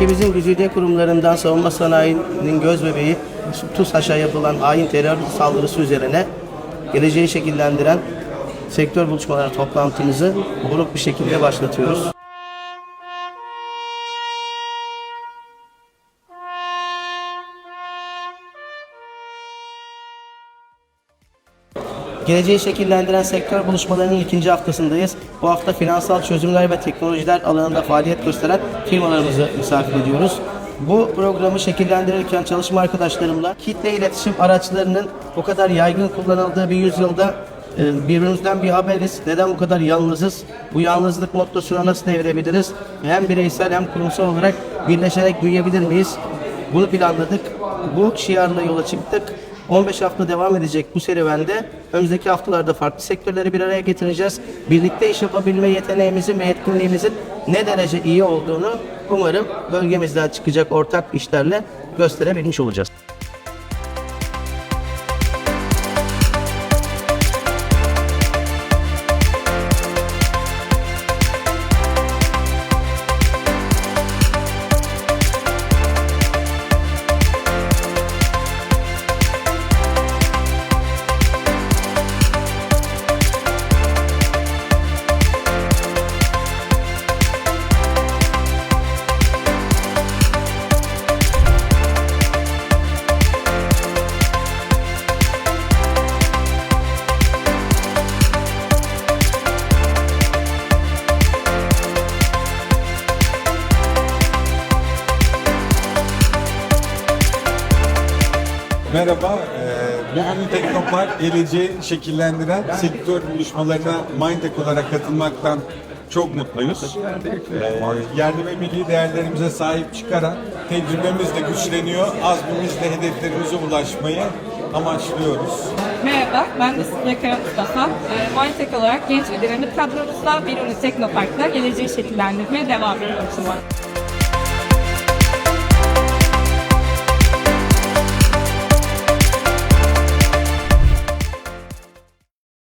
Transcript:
Ülkemizin güzide kurumlarından savunma sanayinin göz bebeği TUSAŞ'a yapılan hain terör saldırısı üzerine geleceği şekillendiren sektör buluşmaları toplantımızı buruk bir şekilde başlatıyoruz. Geleceği şekillendiren sektör buluşmalarının ikinci haftasındayız. Bu hafta finansal çözümler ve teknolojiler alanında faaliyet gösteren firmalarımızı misafir ediyoruz. Bu programı şekillendirirken çalışma arkadaşlarımla kitle iletişim araçlarının bu kadar yaygın kullanıldığı bir yüzyılda e, birbirimizden bir haberiz. Neden bu kadar yalnızız? Bu yalnızlık mottosuna nasıl devirebiliriz? Hem bireysel hem kurumsal olarak birleşerek büyüyebilir miyiz? Bunu planladık. Bu şiarla yola çıktık. 15 hafta devam edecek bu serüvende önümüzdeki haftalarda farklı sektörleri bir araya getireceğiz. Birlikte iş yapabilme yeteneğimizin ve yetkinliğimizin ne derece iyi olduğunu umarım bölgemizden çıkacak ortak işlerle gösterebilmiş olacağız. Merhaba, bugün Teknopark geleceği şekillendiren sektör buluşmalarına Mindtech olarak katılmaktan çok mutluyuz. Eee, yerli ve milli değerlerimize sahip çıkarak tecrübemiz de güçleniyor, azmimizle hedeflerimize ulaşmayı amaçlıyoruz. Merhaba, ben Sıdra Kaya Mustafa. Ee, Mindtech olarak genç ve dinamik kadromuzla bir ünlü Teknopark'ta geleceği şekillendirmeye devam ediyoruz.